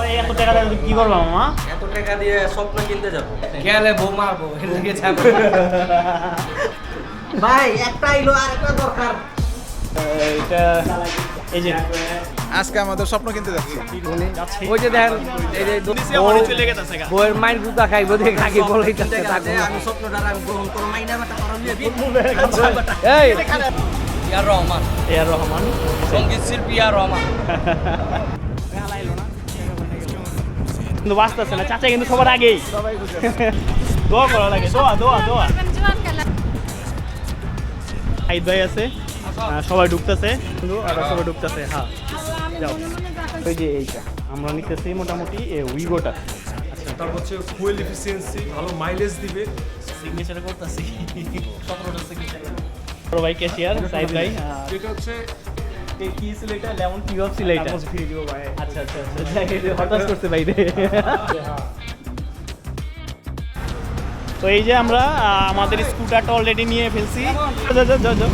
ভাই এত টাকা দিয়ে কি করব মামা? এত টাকা দিয়ে স্বপ্ন কিনতে যাব। গেলে বউ মারবো লেগে যাব। ভাই একটা এলো আর একটা দরকার। এটা এই যে। আজকে আমাদের স্বপ্ন কিনতে যাচ্ছি। ওই যে দেখেন এই যে বউ- বউয়ের গুতা খাইবো দেখে আগে বলেই যাচ্ছে থাকব আমি স্বপ্নটা আমি গ্রহণ করব মাইনা বাটা এই। ইয়ার রহমান। এ আর রহমান। সংগীত শিল্পী ইয়ার রহমান। কিন্তু বাঁচতেছে না। চাচা কিন্তু সবার আগেই। দোয়া করা লাগে দোয়া দোয়া দোয়া। হাইদ ভাই আছে সবাই ঢুকতেছে সবাই ঢুকতেছে হ্যাঁ। যাও। ওই যে এইটা আমরা নিতেছি মোটামুটি উইগোটা। তার হচ্ছে ফুয়েল এফিসিয়েন্সি ভালো মাইলেজ দিবে। সিগনেচার করতেছি। স্বপ্নটা সিগনেচার ভাই ক্যাশিয়ার সাইদ ভাই যেটা হচ্ছে কি ছিল এটা লেমন কি ভাব ছিল এটা চামচ ফিরে ভাই। আচ্ছা আচ্ছা আচ্ছা। হতাশ করতে বাইরে। তো এই যে আমরা আমাদের স্কুটারটা অলরেডি নিয়ে ফেলছি। যাও, যাও, যাও,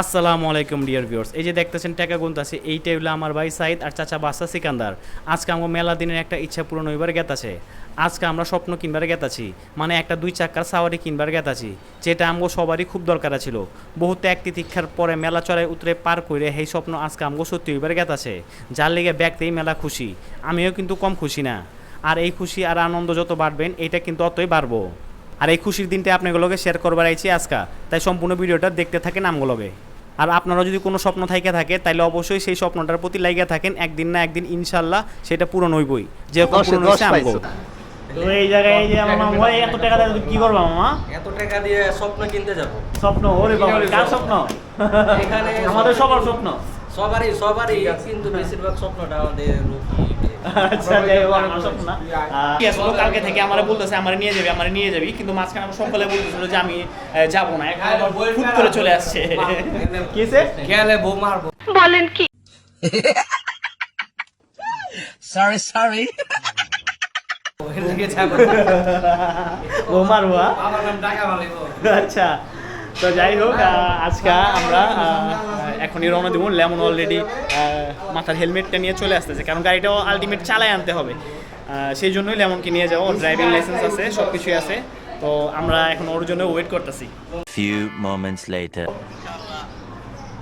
আসসালামু আলাইকুম ডিয়ার ভিউয়ার্স এই যে দেখতেছেন টাকা গুনতাছে এইটা হলো আমার ভাই সাইদ আর চাচা বাসা সিকান্দার। আজকে আমার মেলা দিনের একটা ইচ্ছা পূরণ হইবার গেতাছে আজকে আমরা স্বপ্ন কিনবার গেতাছি মানে একটা দুই চাকার সাওয়ারি কিনবার গেতাছি যেটা আমগো সবারই খুব দরকার ছিল বহু ত্যাগ তিতিক্ষার পরে মেলা চড়ায় উতরে পার করে সেই স্বপ্ন আজকে আমগো সত্যি হইবার গেতাছে যার লেগে ব্যক্তিই মেলা খুশি, আমিও কিন্তু কম খুশি না। আর এই খুশি আর আনন্দ যত বাড়বেন এটা কিন্তু অতই বাড়বো। আর এই খুশির দিনটা আপনাগুলোকে শেয়ার করবার আইছি আজকা। তাই সম্পূর্ণ ভিডিওটা দেখতে থাকেন আমগুলোকে। আর আপনারা যদি কোনো স্বপ্ন থাইকে থাকে তাহলে অবশ্যই সেই স্বপ্নটার প্রতি লাইগা থাকেন একদিন না একদিন ইনশাল্লাহ সেটা পূরণ হইবই। যেরকম পূরণ হয়েছে আমগো। তো এই জায়গায় এই যে আমার মামা ভাই এত টাকা দিয়ে কি করবা মামা? এত টাকা দিয়ে স্বপ্ন কিনতে যাব। স্বপ্ন ওরে বাবা কার স্বপ্ন? এখানে আমাদের সবার স্বপ্ন। সবারই সবারই কিন্তু বেশিরভাগ স্বপ্নটা আমাদের আচ্ছা আসলে। কালকে থেকে আমার বলতেছে আমার নিয়ে যাবি আমার নিয়ে যাবি কিন্তু মাঝখানে আমার সকালে বলতেছিল যে আমি আহ, না। এখন ফুট করে চলে আসছে। কিসে গেলে বউ মারবো। সরি সরি এর লেগে যাব ও মারবো হ্যাঁ? আমার নাম টাকা আচ্ছা। তো যাই হোক আজকে আমরা এখনই রওনা দিব। লেমন অলরেডি মাথার হেলমেটটা নিয়ে চলে আসতেছে কারণ গাড়িটাও আলটিমেট চালায় আনতে হবে। সেই জন্যই লেমনকে নিয়ে যাব। ড্রাইভিং লাইসেন্স আছে সব কিছুই আছে। তো আমরা এখন ওর জন্য ওয়েট করতেছি। Few moments later.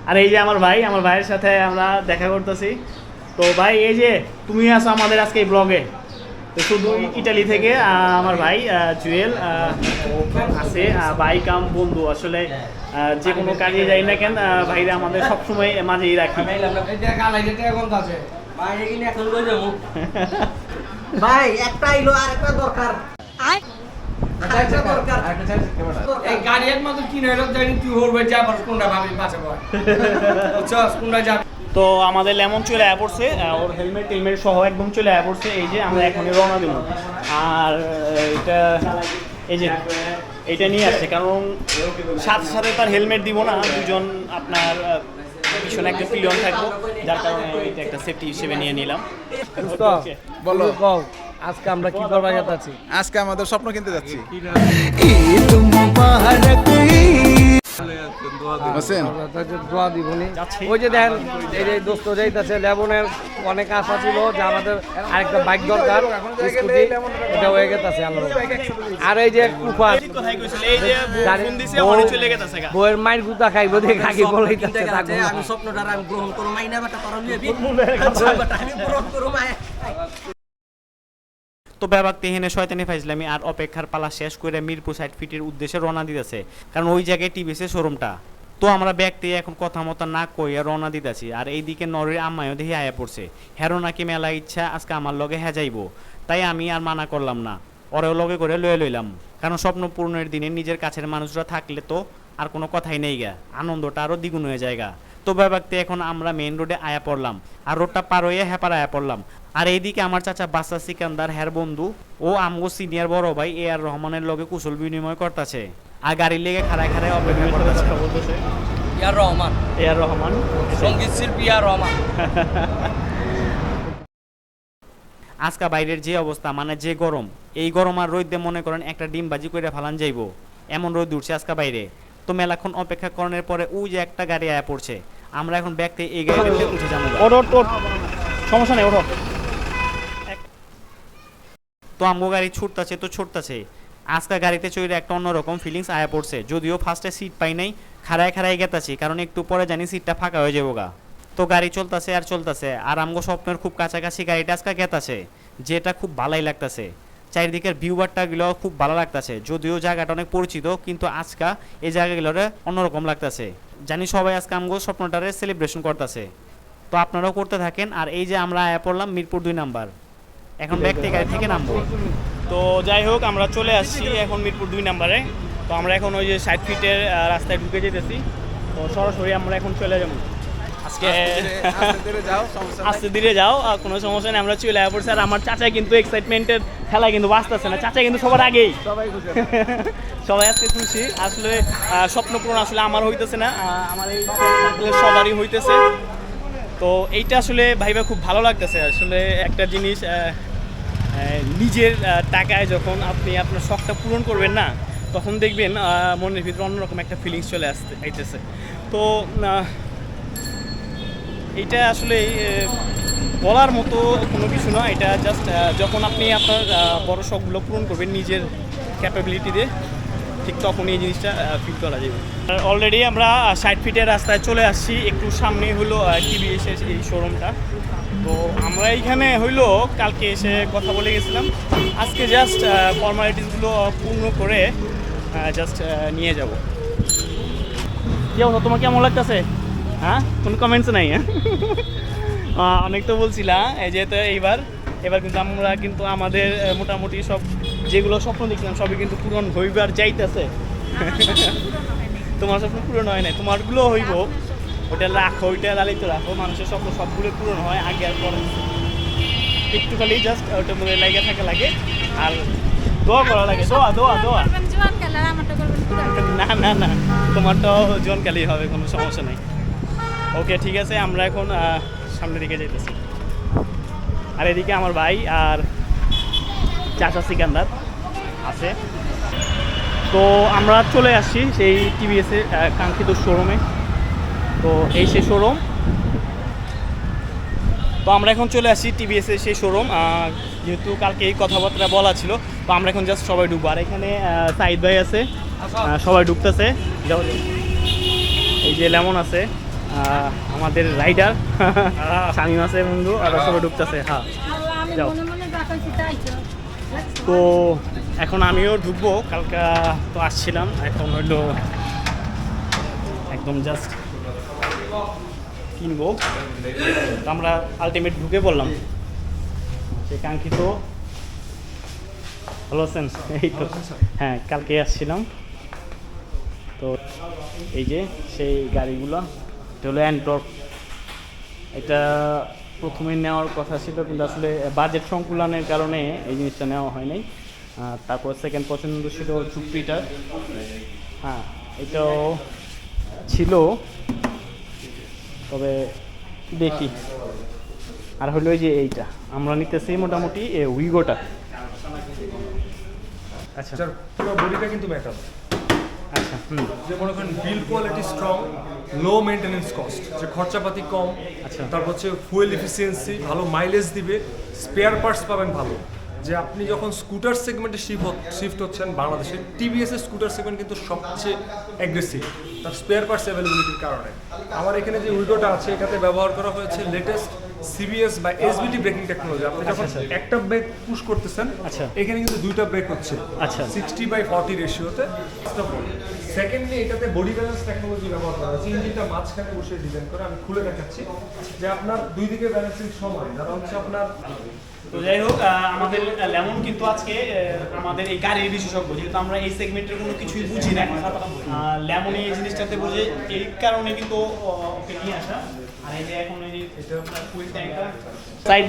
আর এই যে আমার ভাই আমার ভাইয়ের সাথে আমরা দেখা করতেছি। তো ভাই এই যে তুমি আছো আমাদের আজকে এই ব্লগে তো শুধু ইটালি থেকে আমার ভাই জুয়েল আছে ভাই কাম বন্ধু। আসলে যে কোনো কাজে যাই না কেন ভাইরা আমাদের সবসময় মাঝেই রাখি। যে যে ভাই এখানে এখন লই যাব ভাই একটা এলো আর একটা দরকার। এই গাড়ি একমাত্র কিনে হলো জানি তুই হরবে যাবার কোনটা ভাবি পাশে বুঝছস? কোনটা যাবে? তো আমাদের লেমন চলে আয়া পড়ছে ওর হেলমেট টেলমেট সহ একদম চলে আয়া পড়ছে এই যে আমরা এখনই রওনা দেবো আর এটা এই যে এটা নিয়ে আসছে কারণ সাথে সাথে তার হেলমেট দিব না দুজন আপনার পিছনে একটা পিলিয়ন থাকব যার কারণে এটা একটা সেফটি হিসেবে নিয়ে নিলাম। বলো। আজকে আমরা কি করবা যাচ্ছি আজকে আমাদের স্বপ্ন কিনতে যাচ্ছি। বুঝছেন দোয়া দিবনি ওই যে দেখেন এই যে দোস্ত যাইতেছে লেবনের অনেক আশা ছিল যে আমাদের আরেকটা বাইক দরকার স্কুটি এটা হয়ে গেছে আল্লাহ আর এই যে কুফার কথাই কইছিল এই যে গাড়ি- ফোন দিছে বউ- অনেক চলে গেছে গা বউয়ের মায়ের গুতা খাইবো দেখে আগে বলেই যাচ্ছে থাকব আমি স্বপ্নটা আমি গ্রহণ করব মাইনা বাটা করা নিয়ে আমি গ্রহণ করব মায়। তো ব্যাপার তেহেনে শয়তানি ফাইজলামি আর অপেক্ষার পালা শেষ করে মিরপুর সাইড ফিটের উদ্দেশ্যে রওনা দিতেছে, কারণ ওই জায়গায় টিভিসের শোরুমটা। তো আমরা ব্যক্তি এখন কথা মতো না কইয়া রওনা দিতেছি, আর এইদিকে নরের আম্মায়ও দেখি আয়া পড়ছে। হেরো নাকি মেলা ইচ্ছা, আজকে আমার লগে হ্যাঁ যাইবো তাই আমি আর মানা করলাম না, ওরেও লগে করে লয়ে লইলাম। কারণ স্বপ্ন পূরণের দিনে নিজের কাছের মানুষরা থাকলে তো আর কোনো কথাই নেই গা, আনন্দটা আরও দ্বিগুণ হয়ে যায় গা। তো ব্যাপারতে এখন আমরা মেইন রোডে আয়া পড়লাম, আর রোডটা পার হয়ে হ্যাপার আয়া পড়লাম। আর এইদিকে আমার চাচা বাসা সিকান্দার হ্যার বন্ধু ও আমগো সিনিয়র বড় ভাই এ আর রহমানের লগে কুশল বিনিময় করতেছে। আর গাড়ির লেগে খাড়ায় খাড়ায় অপেক্ষা করতেছে। ইয়ার রহমান। এ আর রহমান। সংগীত শিল্পী ইয়ার রহমান। আজকা বাইরের যে অবস্থা মানে যে গরম এই গরম আর রোদ দিয়ে মনে করেন একটা ডিম বাজি করে ফালান যাইবো। এমন রোদ উঠছে আজকা বাইরে। তো মেলাক্ষণ অপেক্ষা করার পরে ওই যে একটা গাড়ি আয়া পড়ছে। আমরা এখন ব্যাগ থেকে এই গাড়িতে উঠে যাব। সমস্যা নেই ওঠো। তো আমগো গাড়ি ছুটতাছে, তো ছুটতাছে। আজকে গাড়িতে চড়ে একটা অন্যরকম ফিলিংস আয়া পড়ছে। যদিও ফার্স্টে সিট পাই নাই, খাড়ায় খাড়ায় গেতাছি, কারণ একটু পরে জানি সিটটা ফাঁকা হয়ে যাব গা। তো গাড়ি চলতেছে আর চলতেছে, আর আমগো স্বপ্নের খুব কাছাকাছি গাড়িটা আজকে গেতাছে, যেটা খুব ভালোই লাগতাছে। চারিদিকের ভিউবারটা গুলো খুব ভালো লাগতাছে, যদিও জায়গাটা অনেক পরিচিত, কিন্তু আজকা এই জায়গাগুলোরে অন্যরকম লাগতাছে। জানি সবাই আজকে আমগো স্বপ্নটারে সেলিব্রেশন করতেছে। তো আপনারাও করতে থাকেন, আর এই যে আমরা আয়া পড়লাম মিরপুর দুই নাম্বার। এখন ব্যাগ থেকে গাড়ি থেকে নামবো। তো যাই হোক আমরা চলে আসছি এখন মিরপুর দুই নাম্বারে। তো আমরা এখন ওই যে ষাট ফিটের রাস্তায় ঢুকে যেতেছি। তো সরাসরি আমরা এখন চলে যাব। আজকে আস্তে ধীরে যাও আর কোনো সমস্যা নেই আমরা চলে আসব স্যার আমার চাচা কিন্তু এক্সাইটমেন্টের খেলা কিন্তু বাঁচতেছে না। চাচা কিন্তু সবার আগেই। সবাই খুশি সবাই আজকে খুশি। আসলে স্বপ্ন পূরণ আসলে আমার হইতেছে না। আমার এই সবারই হইতেছে। তো এইটা আসলে ভাইবা খুব ভালো লাগতেছে। আসলে একটা জিনিস নিজের টাকায় যখন আপনি আপনার শখটা পূরণ করবেন না, তখন দেখবেন মনের ভিতরে অন্যরকম একটা ফিলিংস চলে আসতে আইতেছে। তো এইটা আসলে বলার মতো কোনো কিছু না। এটা জাস্ট যখন আপনি আপনার বড় শখগুলো পূরণ করবেন নিজের ক্যাপাবিলিটি দিয়ে ঠিক তখন এই জিনিসটা ফিল করা যাবে। অলরেডি আমরা ষাট ফিটের রাস্তায় চলে আসছি। একটু সামনে হলো টিভি এসে এই শোরুমটা তো আমরা এইখানে হইল, কালকে এসে কথা বলে গেছিলাম। আজকে জাস্ট ফর্মালিটিসগুলো পূর্ণ করে জাস্ট নিয়ে যাব। কি অবস্থা? তোমার কেমন লাগতেছে? হ্যাঁ? কোনো কমেন্টস নাই হ্যাঁ? অনেক তো বলছিলা, এই যে তো এইবার। এবার কিন্তু আমরা, কিন্তু আমাদের মোটামুটি সব যেগুলো স্বপ্ন দেখছিলাম সবই কিন্তু পূরণ হইবার যাইতেছে। তোমার স্বপ্ন পূরণ হয় না তোমারগুলো হইব। ওটা রাখো ওইটা লালিত রাখো মানুষের স্বপ্ন সবগুলো পূরণ হয় আগে আর পরে। একটু খালি জাস্ট ওটা মনে লাগে থাকা লাগে। আর দোয়া করা লাগে দোয়া দোয়া দোয়া। না। না না তোমারটাও জনকালি হবে কোনো সমস্যা নেই। ওকে ঠিক আছে আমরা এখন সামনের দিকে যাইতেছি। আর এদিকে আমার ভাই আর চাচা সিকান্দার। আছে। তো আমরা চলে আসছি সেই টিভিএসে কাঙ্ক্ষিত শোরুমে তো এই সেই শোরুম তো আমরা এখন চলে আসি টিভিএসের সেই শোরুম যেহেতু কালকে এই কথাবার্তা বলা ছিল তো আমরা এখন জাস্ট সবাই ঢুকবো। আর এখানে সাইদ ভাই আছে সবাই ঢুকতেছে। এই যে লেমন আছে আমাদের রাইডার শামিম আছে বন্ধু আর সবাই ঢুকতেছে। হ্যাঁ। যাও। মনে মনে তো এখন আমিও ঢুকবো কালকা তো আসছিলাম এখন হইল একদম জাস্ট কিনবো। তো আমরা আলটিমেট ঢুকে পড়লাম। সে কাঙ্ক্ষিত। ভালো আছেন? এই তো। হ্যাঁ কালকে আসছিলাম। তো এই যে সেই গাড়িগুলো এটা হলো অ্যান্টর্ক এটা প্রথমে নেওয়ার কথা ছিল কিন্তু আসলে বাজেট সংকুলনের কারণে এই জিনিসটা নেওয়া হয় নাই। তারপর সেকেন্ড পছন্দ ছিল জুপিটার। হ্যাঁ এটাও ছিল। তবে দেখি। আর হলো যে এইটা। আমরা নিতেছি মোটামুটি এ উইগোটা। আচ্ছা। পুরো বডিটা কিন্তু মেটাল আচ্ছা হুম। যে মনে করেন build quality strong low maintenance cost যে খরচাপাতি কম আচ্ছা। তারপর হচ্ছে ফুয়েল এফিসিয়েন্সি ভালো মাইলেজ দিবে স্পেয়ার পার্টস পাবেন ভালো। যে আপনি যখন স্কুটার সেগমেন্টে শিফট শিফট হচ্ছেন বাংলাদেশে টিভিএস এর স্কুটার সেগমেন্ট কিন্তু সবচেয়ে অ্যাগ্রেসিভ তার স্পেয়ার পার্টস অ্যাভেলেবিলিটির কারণে। আমার এখানে যে উইডোটা আছে, এটাতে ব্যবহার করা হয়েছে লেটেস্ট সিবিএস বা এসবিটি ব্রেকিং টেকনোলজি আপনি যখন আচ্ছা, আচ্ছা। একটা ব্রেক পুশ করতেছেন আচ্ছা। এখানে কিন্তু দুইটা ব্রেক হচ্ছে। আচ্ছা। সিক্সটি বাই ফর্টি রেশিওতে সেকেন্ডলি এটাতে বডি ব্যালেন্স টেকনোলজি ব্যবহার করা হয়েছে ইঞ্জিনটা মাঝখানে বসে ডিজাইন করে আমি খুলে দেখাচ্ছি যে আপনার দুই দিকে ব্যালেন্সিং সমান। যারা হচ্ছে আপনার তো যাই হোক আমাদের লেমন কিন্তু আজকে আমাদের এই গাড়ির বিশেষজ্ঞ। যেহেতু আমরা এই সেগমেন্টের কোনো কিছুই বুঝি না। লেমন এই জিনিসটাতে বুঝে এই কারণে কিন্তু ওকে নিয়ে আসা।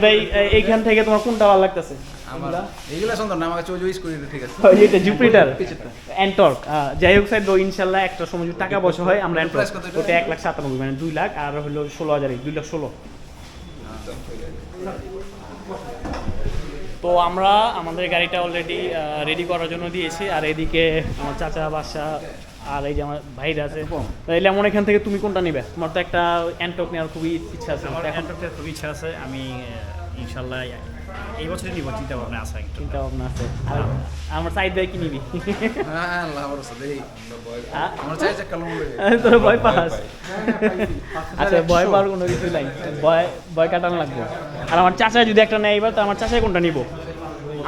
ভাই এইখান থেকে তোমার কোনটা ভালো লাগতেছে? আমার এইগুলো সুন্দর না আমাকে চুজ করি ঠিক আছে। এটা জুপিটার অ্যান্টর্ক যাই হোক ইনশাল্লাহ একটা সময় যদি টাকা পয়সা হয় আমরা অ্যান্টর্ক Price ওটা এক লাখ সাতানব্বই মানে দুই লাখ আর হলো ষোলো হাজার দুই লাখ ষোলো। তো আমরা আমাদের গাড়িটা অলরেডি রেডি করার জন্য দিয়েছি আর এদিকে আমার চাচা বাসা আর এই যে আমার ভাইরা আছে তাহলে এমন এখান থেকে তুমি কোনটা নিবে? তোমার তো একটা অ্যান্টক নেওয়ার খুবই ইচ্ছা আছে আমার তো এখন অ্যান্টকটার খুব ইচ্ছা আছে আমি ইনশাল্লাহ এই বছরই নিব চিন্তা ভাবনা আছে চিন্তা ভাবনা আছে। আর আমার সাইড ভাই কি নিবি? হ্যাঁ আল্লাহ ভরসা দেখি আ? আমার চাই চাকা লম্বা তোর ভয় পাস? আচ্ছা ভয় পাওয়ার কোনো কিছু নাই। ভয় ভয় কাটানো লাগবে। আর আমার চাচা যদি একটা নেয় এবার তো আমার চাচাই কোনটা নিব?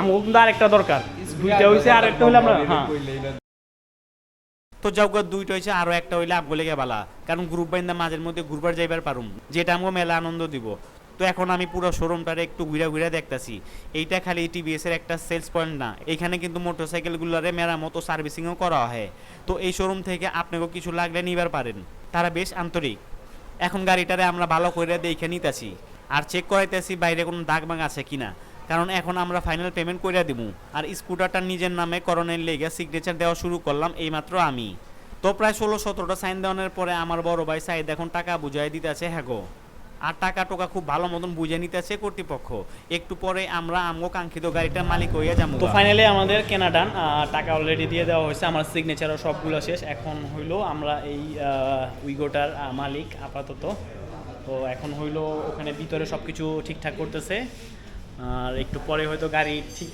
আমাকে কিন্তু আর একটা দরকার। দুইটা হইছে আর একটা হইলে আমরা হ্যাঁ। তো যাও দুইটা হয়েছে আরও একটা হইলে আমগো লেগে বালা। কারণ গ্রুপ বাইন্দা মাঝের মধ্যে ঘুরবার যাইবার পারুম। যেটা আমগো মেলা আনন্দ দিব। তো এখন আমি পুরো শোরুমটারে একটু ঘুরে ঘুরে দেখতাছি। এইটা খালি টিভিএস এর একটা সেলস পয়েন্ট না। এখানে কিন্তু মোটরসাইকেলগুলোরে মেরামত ও সার্ভিসিংও করা হয়। তো এই শোরুম থেকে আপনাকেও কিছু লাগলে নিবার পারেন। তারা বেশ আন্তরিক। এখন গাড়িটারে আমরা ভালো করে দেখে নিতেছি। আর চেক করাইতেছি বাইরে কোনো দাগ বাগ আছে কিনা। কারণ এখন আমরা ফাইনাল পেমেন্ট করে দিব আর স্কুটারটা নিজের নামে করণের লেগে সিগনেচার দেওয়া শুরু করলাম এইমাত্র আমি। তো প্রায় ষোলো সতেরোটা সাইন দেওয়ানোর পরে আমার বড় ভাই সাইদ এখন টাকা বুঝাই দিতেছে হ্যাগো আর টাকা টোকা খুব ভালো মতন বুঝে নিতেছে কর্তৃপক্ষ। একটু পরে আমরা আমগো কাঙ্ক্ষিত গাড়িটার মালিক হইয়া যাব তো ফাইনালি আমাদের কেনা ডান টাকা অলরেডি দিয়ে দেওয়া হয়েছে। আমার সিগনেচারও সবগুলো শেষ। এখন হইল আমরা এই উইগোটার মালিক আপাতত। তো এখন হইল ওখানে ভিতরে সব কিছু ঠিকঠাক করতেছে। আর একটু পরে হয়তো গাড়ি ঠিক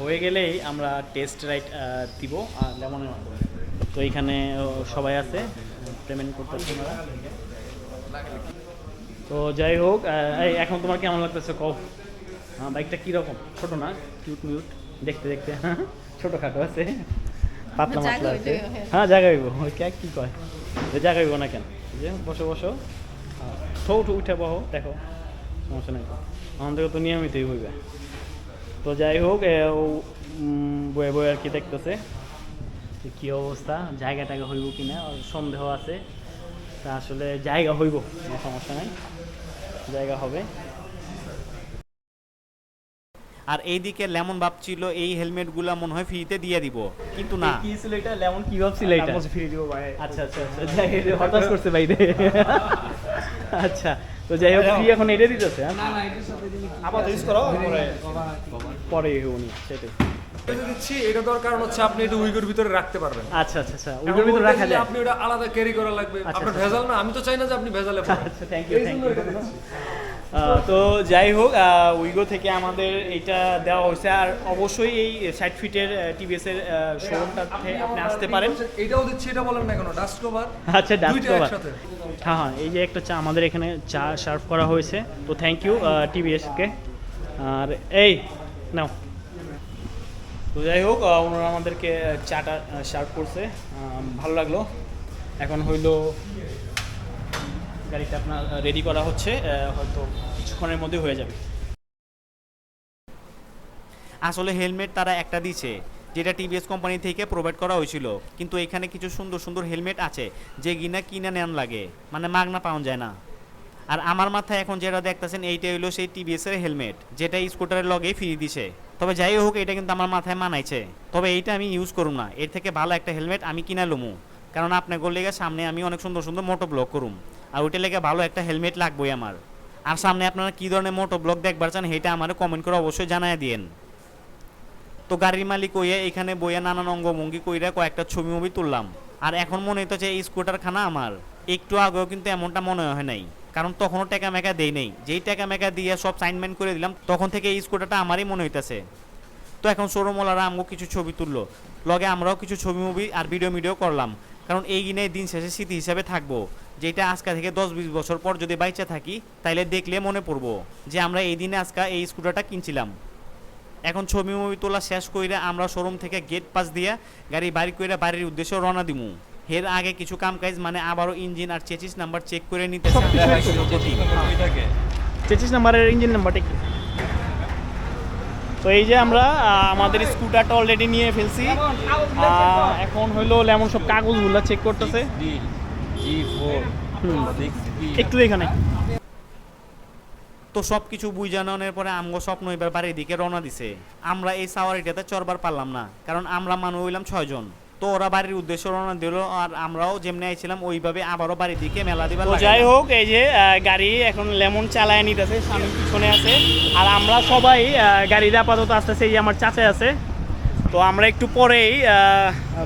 হয়ে গেলেই আমরা টেস্ট রাইড দিব আর লেমনের মাধ্যমে। তো এইখানে সবাই আছে পেমেন্ট ওনারা। তো যাই হোক এখন তোমার কেমন লাগতেছে হ্যাঁ বাইকটা কীরকম? ছোট না? কিউট মিউট দেখতে দেখতে। হ্যাঁ ছোটোখাটো আছে। পাতলা মাতলা আছে। হ্যাঁ ওই কে কি কয়? যে জায়গা না কেন? যে বসো বসো। ঠো উঠে উঠে বহো দেখো। সমস্যা নেই আমাদের তো নিয়মিতই হইবে। তো যাই হোক ও, বয়ে বয়ে আর কি দেখতেছে কি অবস্থা জায়গা টায়গা হইব কিনা ওর সন্দেহ আছে। তা আসলে জায়গা হইব কোনো সমস্যা নাই। জায়গা হবে। আর এইদিকে লেমন ভাবছিল এই হেলমেটগুলো মনে হয় ফ্রিতে দিয়ে দিব কিন্তু না। কি ছিল এটা? লেমন কি ভাবছিল এটা? ফ্রি দিব ভাই। আচ্ছা আচ্ছা আচ্ছা। হতাশ করছে বাইরে আচ্ছা। তো যাই হোক ফ্রি এখন এটা দিতেছে হ্যাঁ? আপাতত ইউজ করো পরে পরে উনি সেটাই। দিচ্ছি এটা দরকার হচ্ছে আপনি এটা উইগোর ভিতরে রাখতে পারবেন। আচ্ছা আচ্ছা আচ্ছা ভিতরে রাখা যায়। আপনি ওটা আলাদা ক্যারি করা লাগবে। আপনার। ভেজাল না আমি তো চাই না যে আপনি ভেজালে আচ্ছা থ্যাংক ইউ থ্যাংক ইউ তো যাই হোক উইগো থেকে আমাদের এটা দেওয়া হয়েছে। আর অবশ্যই এই ষাট ফিটের টিভিএস এর শোরুমটাতে আপনি আসতে পারেন। এটাও দিচ্ছি এটা বলেন না কেন ডাস্ট কভার আচ্ছা ডাস্ট কভার হ্যাঁ হ্যাঁ এই যে একটা চা আমাদের এখানে চা সার্ভ করা হয়েছে। তো থ্যাংক ইউ টিভিএসকে আর এই নাও। তো যাই হোক ওনারা আমাদেরকে চাটা সার্ভ করছে। ভালো লাগল। এখন হইল গাড়িটা আপনার রেডি করা হচ্ছে হয়তো কিছুক্ষণের মধ্যে হয়ে যাবে। আসলে হেলমেট তারা একটা দিছে যেটা টিভিএস কোম্পানি থেকে প্রোভাইড করা হয়েছিল। কিন্তু এখানে কিছু সুন্দর সুন্দর হেলমেট আছে, যে কিনা কিনে নেন লাগে মানে মাগনা পাওয়া যায় না। আর আমার মাথায় এখন যেটা দেখতেছেন, এইটা হইল সেই টিভিএস এর হেলমেট, যেটা স্কুটারের লগে ফিরিয়ে দিছে। তবে যাই হোক, এটা কিন্তু আমার মাথায় মানাইছে। তবে এইটা আমি ইউজ করুম না। এর থেকে ভালো একটা হেলমেট আমি কিনা লমু। কারণ আপনার লেগে সামনে আমি অনেক সুন্দর সুন্দর মোটো ব্লগ করুম। আর ওইটা লেগে ভালো একটা হেলমেট লাগবেই আমার। আর সামনে আপনারা কী ধরনের মোটো ব্লগ দেখবার চান সেটা আমার কমেন্ট করে অবশ্যই জানায় দিয়েন। তো গাড়ির মালিক হইয়া এখানে বইয়া নানান অঙ্গভঙ্গি কইরা কয়েকটা ছবি মুভি তুললাম। আর এখন মনে হইতেছে এই স্কুটার খানা আমার। একটু আগেও কিন্তু এমনটা মনে হয় নাই। কারণ তখনও টাকা মেকা দেই নেই। যেই টাকা মেকা দিয়ে সব সাইনমেন্ট করে দিলাম, তখন থেকে এই স্কুটারটা আমারই মনে হইতেছে। তো এখন শোরুমওয়ালারা আমগো কিছু ছবি তুললো। লগে আমরাও কিছু ছবি মুভি আর ভিডিও ভিডিও করলাম। কারণ এই দিন শেষে স্মৃতি হিসাবে থাকব। যেটা আজকা থেকে দশ বিশ বছর পর যদি বাইচা থাকি তাইলে দেখলে মনে পড়ব যে আমরা এই দিনে আজকা এই স্কুটারটা কিনছিলাম। এখন ছবি মুভি তোলা শেষ কইরা আমরা শোরুম থেকে গেট পাস দিয়া গাড়ি বাড়ি কইরা বাড়ির উদ্দেশ্যে রওনা দিমু। এর আগে কিছু কাম কাজ মানে আবারও ইঞ্জিন আর চেচিস নাম্বার চেক করে নিতে চেচিস নাম্বারের ইঞ্জিন নাম্বারটা কি তো এই যে আমরা আমাদের স্কুটারটা অলরেডি নিয়ে ফেলছি। এখন হইল লেমন সব কাগজগুলো চেক করতেছে। একটু এখানে। তো সব কিছু বুঝানোর পরে আমগো স্বপ্ন এবার বাড়ির দিকে রওনা দিছে। আমরা এই সাওয়ারিটাতে চড়বার পারলাম না কারণ আমরা মানুষ হইলাম ছয়জন তো ওরা বাড়ির উদ্দেশ্যে রওনা দিল আর আমরাও যেমনি আইছিলাম ওইভাবে আবারও বাড়ির দিকে মেলা দিবার যাই হোক এই যে গাড়ি এখন লেমন চালায় নিতেছে স্বামী পিছনে আছে। আর আমরা সবাই গাড়িতে আপাতত আসতেছে এই আমার চাচা আছে। তো আমরা একটু পরেই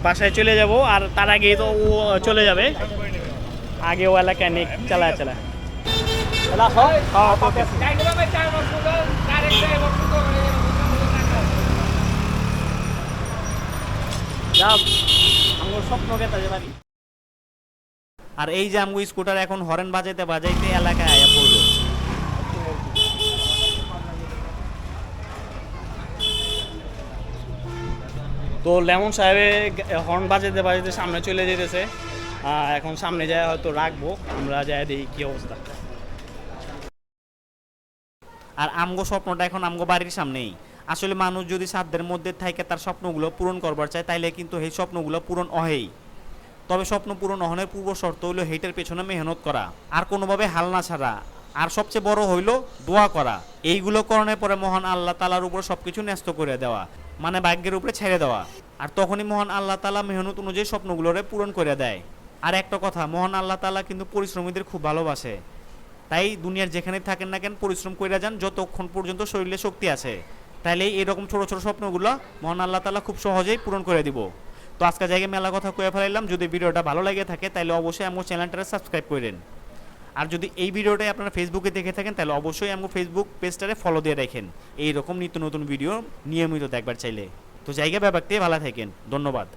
বাসায় চলে যাব আর তার আগে তো ও চলে যাবে। আগে ও এলাকায় নেই চালা চালা আর এই যে আমগো স্কুটার এখন হরেন বাজাইতে বাজাইতে এলাকায় আয়া পড়ল। তো লেমন সাহেবে হর্ন বাজাতে বাজাতে সামনে চলে যেতেছে এখন সামনে যায় হয়তো রাখব, আমরা যাই দেখি কি অবস্থা। আর আমগো স্বপ্নটা এখন আমগো বাড়ির সামনেই। আসলে মানুষ যদি সাধ্যের মধ্যে থাকে তার স্বপ্নগুলো পূরণ করবার চায়, তাইলে কিন্তু এই স্বপ্নগুলো পূরণ অহেই। তবে স্বপ্ন পূরণ হনের পূর্ব শর্ত হইল হেইটের পেছনে মেহনত করা। আর কোনোভাবে হাল না ছাড়া। আর সবচেয়ে বড় হইল দোয়া করা। এইগুলো করণের পরে মহান আল্লাহ তালার উপর সবকিছু ন্যস্ত করে দেওয়া মানে ভাগ্যের উপরে ছেড়ে দেওয়া। আর তখনই মহান আল্লাহ তালা মেহনত অনুযায়ী স্বপ্নগুলোরে পূরণ করে দেয়। আর একটা কথা, মহান আল্লাহ তালা কিন্তু পরিশ্রমীদের খুব ভালোবাসে। তাই দুনিয়ার যেখানে থাকেন না কেন পরিশ্রম করে যান, যতক্ষণ পর্যন্ত শরীরে শক্তি আছে। তাইলে এরকম ছোট ছোট স্বপ্নগুলো মহান আল্লাহ তালা খুব সহজেই পূরণ করে দিব। তো আজকে জায়গায় মেলা কথা কয়ে ফেলাইলাম, যদি ভিডিওটা ভালো লাগে থাকে তাহলে অবশ্যই আমার চ্যানেলটা সাবস্ক্রাইব করেন আর যদি এই ভিডিওটাই আপনারা ফেসবুকে দেখে থাকেন তাহলে অবশ্যই আমার ফেসবুক পেজটারে ফলো দিয়ে রাখেন। এইরকম নিত্য নতুন ভিডিও নিয়মিত দেখবার চাইলে। তো জায়গা ব্যাপারটাই ভালো থাকেন। ধন্যবাদ।